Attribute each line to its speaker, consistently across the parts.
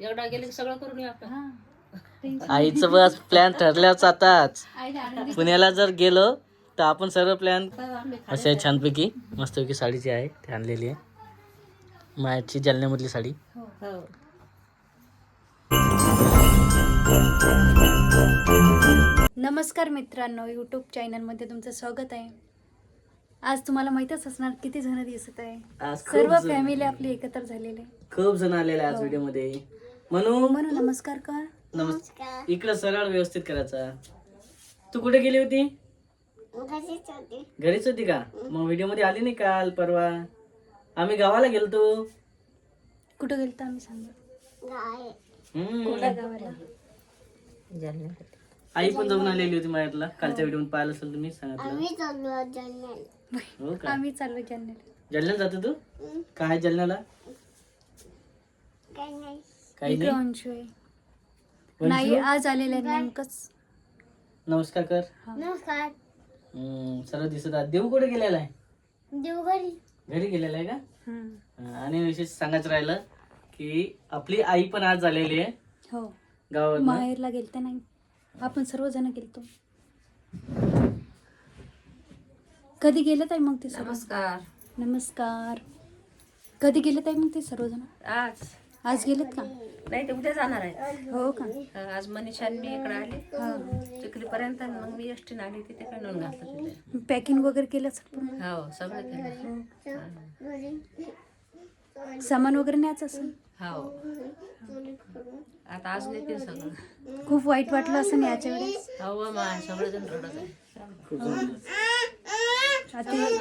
Speaker 1: एकदा गेले की सगळं करून येऊ आपण.
Speaker 2: हा. टेन्शन
Speaker 3: आईचं बस प्लॅन ठरल्याच आताच. पुण्याला जर गेलो तर आपण सर्व प्लॅन असे आहे छानपैकी मस्तपैकी साडीची आहे ती आणलेली आहे. मायाची जालन्यामधली साडी.
Speaker 2: हो.
Speaker 1: हो.
Speaker 2: नमस्कार मित्रांनो यूट्यूब चॅनलमध्ये तुमचं स्वागत आहे. आज तुम्हाला माहीतच असणार किती जण दिसत आहे. सर्व फॅमिली आपली एकत्र झालेली. आहे.
Speaker 3: खूप जण आलेले आज व्हिडिओमध्ये. म्हणून
Speaker 2: म्हणून नमस्कार कर.
Speaker 3: नमस्कार. इकडं सरळ व्यवस्थित करायचा. तू कुठे गेली होती? घरीच होती. का? मग व्हिडिओमध्ये आली नाही काल परवा? आम्ही गावाला गेलतो.
Speaker 2: कुठं गेलतो आम्ही सांगा
Speaker 3: आई पण जाऊन आलेली होती माझ्यातला कालच्या व्हिडिओ पाहिलं असेल तुम्ही सांगितलं. हो का?
Speaker 2: आम्ही चाललो जालन्याला.
Speaker 3: जालन्याला जातो तू? काय जालन्याला? काही नाही.
Speaker 2: अंशू आहे. नाही आज आलेले नेमकंच.
Speaker 3: नमस्कार कर.
Speaker 2: हा.
Speaker 3: हम्म, सर्व दिसत आहे देऊ कुठे गेलेला आहे?
Speaker 2: देवघरी
Speaker 3: घरी. गेलेला आहे का?
Speaker 2: हम्म.
Speaker 3: हा, आणि विशेष सांगायचं राहिलं की आपली आई पण आज झालेली आहे.
Speaker 2: हो.
Speaker 3: गावात
Speaker 2: माहेरला गेलते नाही. आपण सर्वजण गेलतो. कधी गेलं ताई मग ते सर्व?
Speaker 1: नमस्कार.
Speaker 2: नमस्कार. कधी गेले ताई मग ते सर्वजण?
Speaker 1: आज.
Speaker 2: आज गेलेत का?
Speaker 1: नाही ते उद्या जाणार आहे
Speaker 2: हो का?
Speaker 1: आज मनीषा आणि मी इकडे आले.
Speaker 2: हा.
Speaker 1: चिखलीपर्यंत आणि मग मी एसटीने आली तिथे काय नोंद घातलं तिथे.
Speaker 2: पॅकिंग वगैरे केलं असेल पूर्ण?
Speaker 1: हो सगळं केलं. हा.
Speaker 2: सामान वगैरे न्यायचं असेल?
Speaker 1: हो. आता आज नेते सगळं
Speaker 2: खूप वाईट वाटलं असं याच्या वेळेस.
Speaker 1: हो मा सगळेजण रडत आहे
Speaker 2: आता हे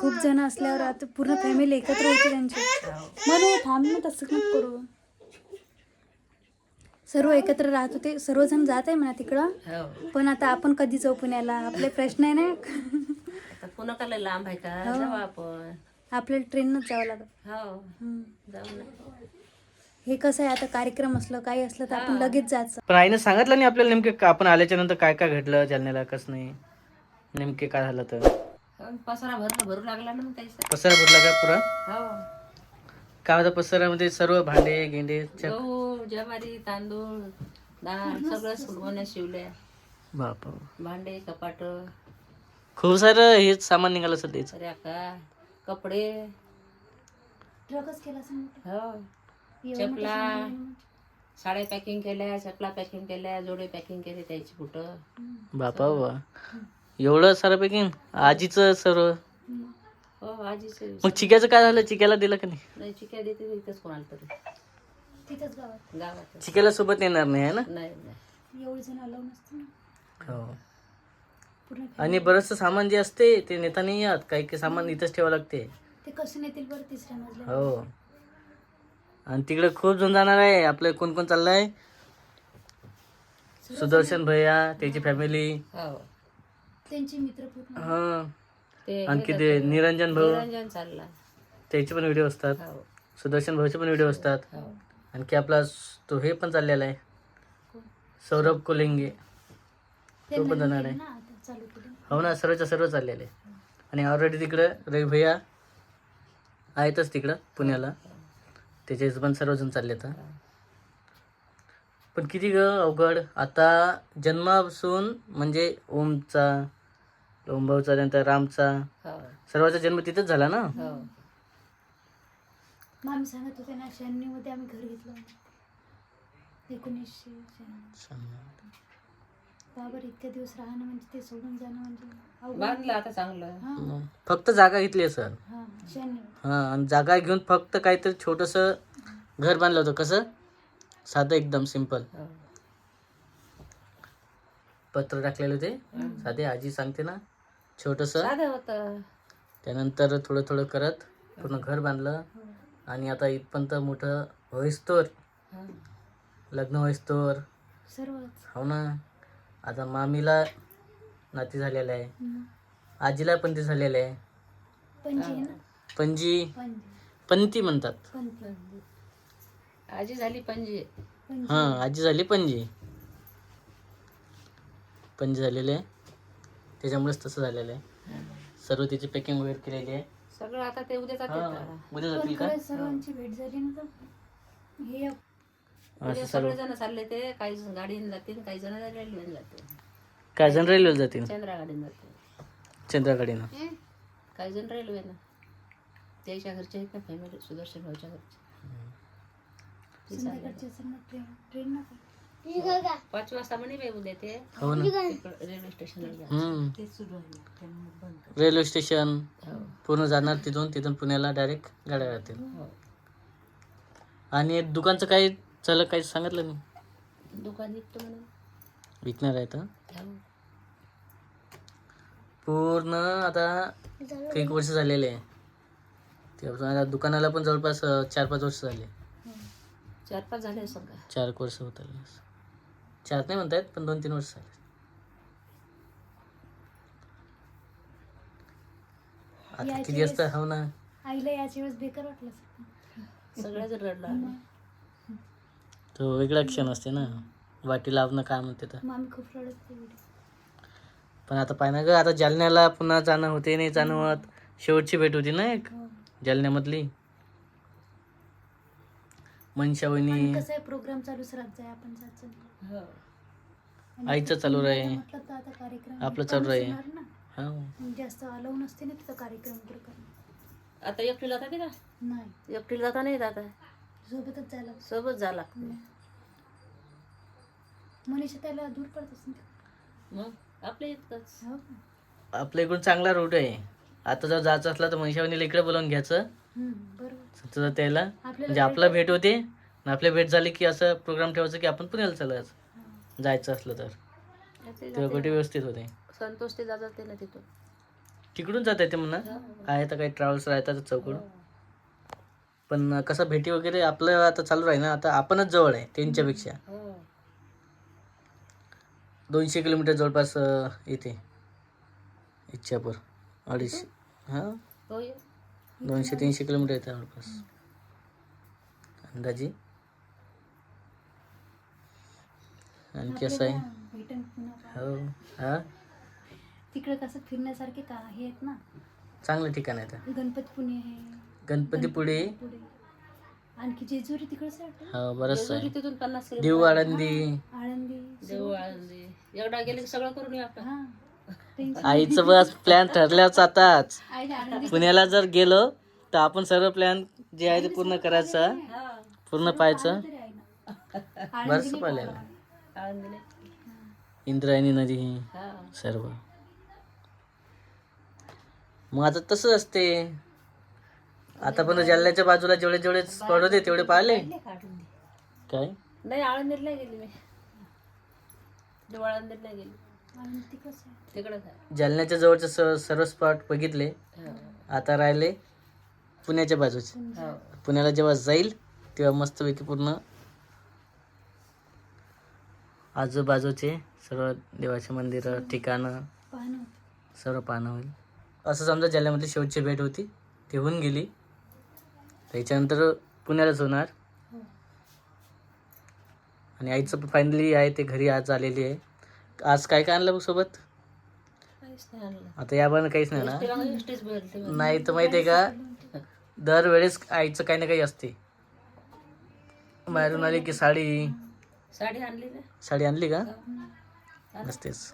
Speaker 2: खूप जण असल्यावर आता पूर्ण फॅमिली एकत्र होते त्यांची. म्हणून थांब ना तसं नको करू. सर्व एकत्र राहत होते. सर्वजण जात आहे म्हणा तिकडं.
Speaker 1: हो.
Speaker 2: पण आता आपण कधी जाऊ पुण्याला? आपले प्रश्न आहे ना
Speaker 1: लय लांब आहे का?
Speaker 2: हो.
Speaker 1: जाऊ आपण.
Speaker 2: आपल्याला ट्रेननंच जावं लागत
Speaker 1: हो.
Speaker 2: हम्म.
Speaker 1: जाऊ ना.
Speaker 2: हे कसं आहे आता कार्यक्रम असलं काही असलं तर आपण लगेच जायचं.
Speaker 3: पण आईने सांगितलं नाही आपल्याला नेमके आपण आल्याच्यानंतर काय काय घडलं जालन्याला कसं नाही? नेमके काय झालं तर?
Speaker 1: पसारा भरणं भरू लागला ना मग त्याचा
Speaker 3: पसारा भरला का पुरा?
Speaker 1: हो.
Speaker 3: काय होतं पसारामध्ये सर्व भांडे गेंडे च-
Speaker 1: गहू ज्वारी तांदूळ डाळ सगळं सुगवण्या शिवल्या.
Speaker 3: बापा
Speaker 1: भांडे कपाट.
Speaker 3: खूप सारं हे सामान निघालं असेल त्याचं.
Speaker 1: रॅका कपडे.
Speaker 2: ट्रकच केला असं मोठं.
Speaker 1: हो. चपला. साड्या पॅकिंग केल्या चपला पॅकिंग केल्या जोडे पॅकिंग केले त्याची कुठं.
Speaker 3: बापा बा एवढं सारं पैकी आजीचं सर्व.
Speaker 1: हो आजीच
Speaker 3: मग चिक्याचं काय झालं? चिक्याला दिलं का नाही?
Speaker 1: नाही चिक्या देते इथंच कोणाला तरी.
Speaker 2: तिथंच गावात.
Speaker 1: गावात.
Speaker 3: चिक्याला सोबत येणार नाही आहे ना?
Speaker 1: नाही नाही.
Speaker 2: एवढे जण आलो नसतं ना.
Speaker 3: हो.
Speaker 2: पूर्ण
Speaker 3: आणि बरंचसं सामान जे असते ते नेता नाही येत काही काही सामान इथंच ठेवावं लागते.
Speaker 2: ते कसं नेतील बरं तिसऱ्या मजल्या
Speaker 3: हो. आणि तिकडे खूप जण जाणार आहे. आपलं कोण कोण चाललंय? सुदर्शन. भैया त्याची फॅमिली
Speaker 1: हो.
Speaker 2: त्यांचे मित्र पूर्ण.
Speaker 3: हा.
Speaker 1: ते
Speaker 3: आणखी ते निरंजन भाऊ.
Speaker 1: निरंजन चालला.
Speaker 3: त्याचे पण व्हिडिओ असतात.
Speaker 1: हो.
Speaker 3: सुदर्शन भाऊचे पण व्हिडिओ असतात.
Speaker 1: हो.
Speaker 3: आणखी आपला तो हे पण चाललेला आहे. सौरभ कोलिंगे. तो पण जाणार आहे.
Speaker 2: ना आता चालू केलं.
Speaker 3: हो ना सर्वच्या सर्व चाललेले आहे आणि ऑलरेडी तिकडं रवी भैया आहेतच तिकडं पुण्याला. त्याचे पण सर्वजण चालले तर पण किती ग अवघड. आता जन्मापासून म्हणजे ओमचा ओमभाऊचा नंतर रामचा.
Speaker 1: हो.
Speaker 3: सर्वांचा जन्म तिथेच झाला ना?
Speaker 1: हो.
Speaker 2: मामी सांगत होते ना शहाण्णवमध्ये आम्ही घर घेतलं. एकोणीसशे शहाण्णव. बाबर इतक्या दिवस राहणं म्हणजे ते सोडून जाणं म्हणजे अवघड.
Speaker 1: बांधलं आता चांगलं.
Speaker 2: हा.
Speaker 3: फक्त जागा घेतली आहे सर.
Speaker 2: हा शहाण्णव
Speaker 3: हां आणि जागा घेऊन फक्त काहीतरी छोटंसं घर बांधलं होतं. कसं? साधं एकदम सिंपल
Speaker 1: हो.
Speaker 3: पत्र टाकलेले होते साधे आजी सांगते ना छोटंसं.
Speaker 1: साधं होतं.
Speaker 3: त्यानंतर थोडं थोडं करत पूर्ण घर बांधलं. आणि आता इथपर्यंत मोठं होईस्तोर.
Speaker 1: हो.
Speaker 3: लग्न होईस्तोर.
Speaker 2: सर्वच.
Speaker 3: हो ना. आता मामीला नाती झालेलं आहे. आजीला पण ते झालेलं आहे.
Speaker 2: पणजी ना?
Speaker 3: पणजी. पंती म्हणतात.
Speaker 2: पणजी.
Speaker 1: आजी झाली पणजी.
Speaker 3: हां आजी झाली पणजी. पणजी झालेले आहे. त्याच्यामुळेच तसं झालेलं आहे. सर्व त्याची पॅकिंग वगैरे केलेली आहे.
Speaker 1: सगळं आता ते उद्या जाते
Speaker 3: हां
Speaker 1: आता.
Speaker 3: उद्या जातील का?
Speaker 2: खरंच सर्वांची भेट झाली ना तर. हे
Speaker 3: असं सर्व
Speaker 1: सगळेजण चालले ते काही जण गाडीने जातील काही जण रेल्वेने जातील.
Speaker 3: काय जण रेल्वेला जातील?
Speaker 1: चंद्रा गाडीने जातील काही जण रेल्वेनं त्याच्या घरचे आहेत ना फॅमिली सुदर्शन भाऊच्या घरचे.
Speaker 2: ट्रेन
Speaker 1: पाच वाजता म्हणे बाई उद्या ते
Speaker 3: हो ना.
Speaker 1: रेल्वे स्टेशनला
Speaker 3: हम्म. Railway station. पूर्ण जाणार तिथून तिथून पुण्याला डायरेक्ट गाड्या राहतील
Speaker 1: हो.
Speaker 3: आणि दुकानचं काही चल काही सांगितलं मी
Speaker 1: दुकान निघतो म्हणून.
Speaker 3: विकणार आहे तर
Speaker 1: हो.
Speaker 3: पूर्ण आता काही वर्ष झालेले आहे. आता दुकानाला पण जवळपास अं, चार पाच वर्ष झाले.
Speaker 1: चार पाच झाले समजा
Speaker 3: चार एक वर्ष होत आले चार नाही म्हणतायत पण दोन तीन वर्ष झाले आता किती असतं हो ना
Speaker 2: आईला याच्या वेळेस बेकार वाटलं.
Speaker 1: सगळ्याच रडला.
Speaker 3: तो वेगळा क्षण असते ना वाटी लावणं काय म्हणते तर
Speaker 2: मग आम्ही खूप रडत होतो.
Speaker 3: पण आता पाय ना ग आता जालन्याला पुन्हा जाणं होते नाही जाणं होत शेवटची भेट होती ना एक
Speaker 2: हो.
Speaker 3: जालन्यामधली मनशा वहिनी
Speaker 2: कसं आहे प्रोग्राम चालूच राहत जाय आपण जायचं
Speaker 1: हो.
Speaker 2: आणि
Speaker 3: आईचं चालू राहे
Speaker 2: म्हटलं तर आता कार्यक्रम
Speaker 3: आपलं चालू राहे.
Speaker 2: होणार ना.
Speaker 3: हा.
Speaker 2: जास्त अलाव नसते ना तिथं कार्यक्रम वगैरे करणं.
Speaker 1: आता एकटीला जाते का
Speaker 2: नाही?
Speaker 1: एकटीला जाता नाही जाता?
Speaker 2: सोबतच जायला
Speaker 1: सोबत जा लागतं.
Speaker 2: मनीषा त्याला दूर पडत असेल
Speaker 1: मग आपल्या इतकंच
Speaker 2: हो का?
Speaker 3: आपल्या इकडून चांगला रूट आहे. आता जर जायचं असलं तर वहिनीला इकडे बोलावून घ्यायचं. तर त्याला. म्हणजे आपला भेट होते आणि आपल्या भेट झाली की असं प्रोग्राम ठेवायचं की आपण पुण्याला चालायचं जायचं असलं तर.
Speaker 1: ते
Speaker 3: तेव्हा गोष्टी व्यवस्थित होते.
Speaker 1: संतोष ते जातात ते ना तिथून.
Speaker 3: तिकडून जात येते म्हणा. आहे तर काही ट्रॅव्हल्स राहतात चौकडून पण कसं भेटी वगैरे आपलं आता चालू राहील ना आता आपणच जवळ आहे त्यांच्यापेक्षा.
Speaker 1: हो.
Speaker 3: दोनशे किलोमीटर जवळपास इथे इच्छापूर. अडीचशे हां?
Speaker 1: ये.
Speaker 3: दोनशे तीनशे किलोमीटर येते जवळपास. अंदाजे. आणखी असं आहे? हो. हा?
Speaker 2: तिकडे कसं फिरण्यासारखे का हे आहेत ना?
Speaker 3: चांगलं ठिकाण आहे ते
Speaker 2: गणपतपुणे आहे.
Speaker 3: गणपतीपुळे
Speaker 2: पुढे. आणखी जेजुरी वाटतं.
Speaker 3: हा बरंच आहे.
Speaker 1: तिथून पन्नास
Speaker 3: देऊ आळंदी.
Speaker 2: आळंदी.
Speaker 1: देऊ आळंदी. एवढा गेले सगळं करून येऊ आपण.
Speaker 2: हा.
Speaker 3: आईचं बस प्लॅन ठरल्याच आताच पुण्याला जर गेलो तर आपण सर्व प्लॅन जे आहे ते पूर्ण करायचं. पूर्ण पाहायचं. बरंच पाहिलेलं
Speaker 1: आळंदीने
Speaker 3: इंद्रायणी नदी ही. सर्व. मग आता तसं असते. आता पण जालन्याच्या बाजूला जेवढे जेवढे स्पॉट होते तेवढे पाहिले. काय?
Speaker 1: नाही आळंदीला नाही गेली मी. देऊ आळंदीला नाही गेली.
Speaker 2: तिकडच आहे
Speaker 3: जालन्याच्या जवळचे स- सर्व स्पॉट बघितले. आता राहिले पुण्याच्या बाजूचे
Speaker 1: हो.
Speaker 3: पुण्याला जेव्हा जाईल तेव्हा मस्तपैकी पूर्ण आजूबाजूचे सर्व देवाचे मंदिर ठिकाणं
Speaker 2: पाहणं.
Speaker 3: सर्व पाहणं होईल असं समजा जालन्यामधली शेवटची भेट होती ती होऊन गेली त्याच्यानंतर पुण्यालाच होणार
Speaker 2: हो
Speaker 3: आणि आईचं फायनली आहे ते घरी आज आलेली आहे आज काय काय आणलं बघ सोबत?
Speaker 1: काहीच नाही आणलं.
Speaker 3: आता याबानं काहीच नाही ना. नाही तर माहिती आहे का दरवेळेस आईचं काही ना काही असते. बाहेरून आली की साडी.
Speaker 1: साडी आणली ना
Speaker 3: साडी आणली का. असतेच.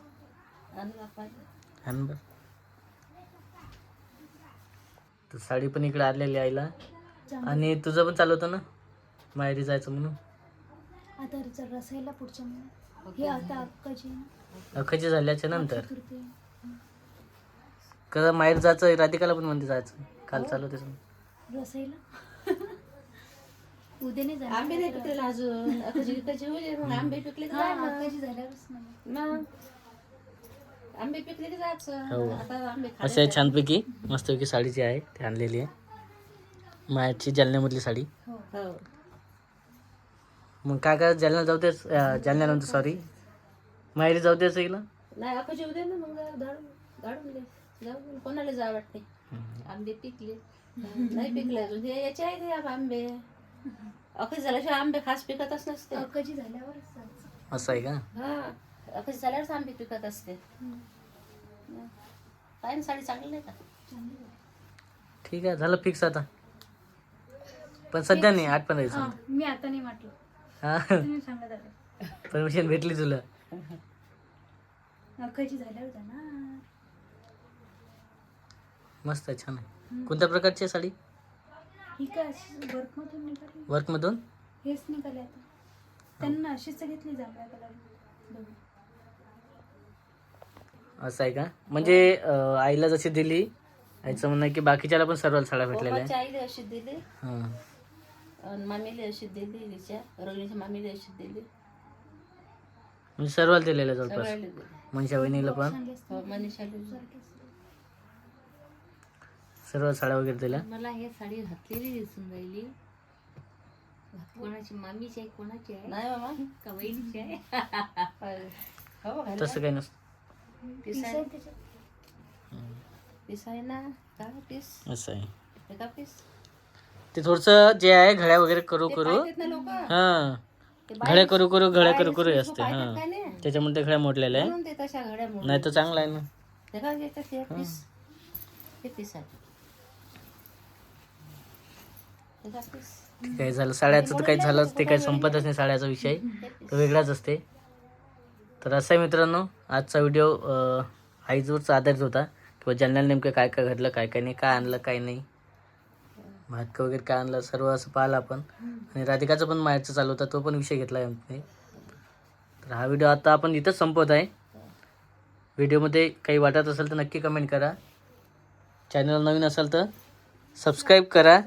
Speaker 3: तर साडी पण इकडे आलेली आईला. आणि तुझं पण चालू होतं ना? माहेरी जायचं म्हणून?
Speaker 2: आता पुढच्या महिन्यात. हे आता अक्काची.
Speaker 3: अखची
Speaker 2: झाल्याच्यानंतर.
Speaker 3: कसं माहेर जायचं राधिकाला पण म्हणते जायचं. काल चालू होते
Speaker 2: रसायला उद्या नाही जाणार.
Speaker 1: आंबे नाही पिकलेले अजून. आता जिरकाचे होईल. मग आंबे पिकले तर
Speaker 2: हा,
Speaker 1: जायचं.
Speaker 2: अक्काची झाल्यावरच नाही
Speaker 1: मग आंबे पिकले की जायचं.
Speaker 3: हो.
Speaker 1: आता आंबे
Speaker 3: असे आहे छानपैकी मस्तपैकी साडी जी आहे ती आणलेली आहे. माहेरची जालन्यामधली साडी.
Speaker 2: हो
Speaker 1: हो.
Speaker 3: मग काय काय जालना जाऊ देच अं, जालन्यानंतर सॉरी माहेरी जाऊ द्यायचं हिला
Speaker 1: नाही आपण जेऊ दे ना मग धाडून धाडून दे. जाऊ. कोणाला जा वाटते आंबे पिकले. नाही पिकले अजून. हे याचे आहेत हे आंबे अखेर झाल्याशिवाय आंबे खास पिकतच नसते.
Speaker 2: अक्काची झाल्यावरच जायचं
Speaker 3: असं आहे का?
Speaker 1: हा अखेर झाल्यावरच आंबे पिकत असते. काय ना साडी चांगली नाही का?
Speaker 2: आहे.
Speaker 3: ठीक आहे झालं फिक्स आता. पण सध्या नाही आठ पंधरा
Speaker 2: हा,
Speaker 3: दिवसांनी
Speaker 2: मी आता नाही म्हटलं
Speaker 3: हा?
Speaker 2: तुम्ही सांगत आले
Speaker 3: परमिशन भेटली तुला.
Speaker 2: अख्खाची झाल्यावर जाणार.
Speaker 3: मस्त आहे छान आहे. कोणत्या प्रकारची आहे साडी?
Speaker 2: ही काय अशी वर्कमधून निघाली?
Speaker 3: वर्कमधून?
Speaker 2: हेच निघाले आता. त्यांना अशीच घेतली जांभळ्या कलर
Speaker 3: असं आहे का? म्हणजे अं, आईला जशी दिली आईचं म्हणणं आहे की बाकीच्याला पण सर्व साड्या भेटलेल्या आहे
Speaker 1: अशी दिली.
Speaker 3: हां.
Speaker 1: आणि मामीला अशी दिली हिच्या रोहिणीच्या मामीला अशी दिली.
Speaker 3: म्हणजे सर्वाला दिलेल्या जवळपास?
Speaker 1: सगळ्याला दिली.
Speaker 3: मनशा वहिनीला पण?
Speaker 1: हो, मनीषाला दिली.
Speaker 3: सर्व साड्या वगैरे दिल्या?
Speaker 4: मला हे साडी घातलेली दिसून राहिली. कोणाची मामीची आहे कोणाची आहे?
Speaker 1: नाही मामा
Speaker 4: का वहिनीची आहे?
Speaker 1: हो घाल.
Speaker 3: तसं काही नसतं.
Speaker 1: पीस आहे. ना का पीस.
Speaker 3: असं आहे.
Speaker 1: हे का पीस.
Speaker 3: ते थोडंसं जे आहे घड्या वगैरे करू करू. हां. घड्या करू करू घड्या करू करू हे असते हां. त्याच्यामुळे ते घड्या मोडलेल्या आहे
Speaker 1: म्हणून ते तशा घड्या मोडून
Speaker 3: नाही तर चांगलं आहे ना.
Speaker 1: ते का घेतात ते? पीस पीस आहे
Speaker 3: झालं साड्याचं तर काही झालंच ते काही संपतच नाही साड्याचा विषय. तो वेगळाच असते. तर असं आहे मित्रांनो आजचा व्हिडिओ आईजवरचा आधारित होता. किंवा जालन्याला नेमकं काय काय घडलं काय काय नाही काय आणलं काय नाही. भातकं वगैरे काय आणलं सर्व असं पाहिलं आपण. आणि राधिकाचं पण माहेरचं चालू होता तो पण विषय घेतला आहे तर हा व्हिडिओ आता आपण इथंच संपवत आहे. व्हिडिओमध्ये काही वाटत असेल तर नक्की कमेंट करा. चॅनल नवीन असेल तर सबस्क्राईब करा.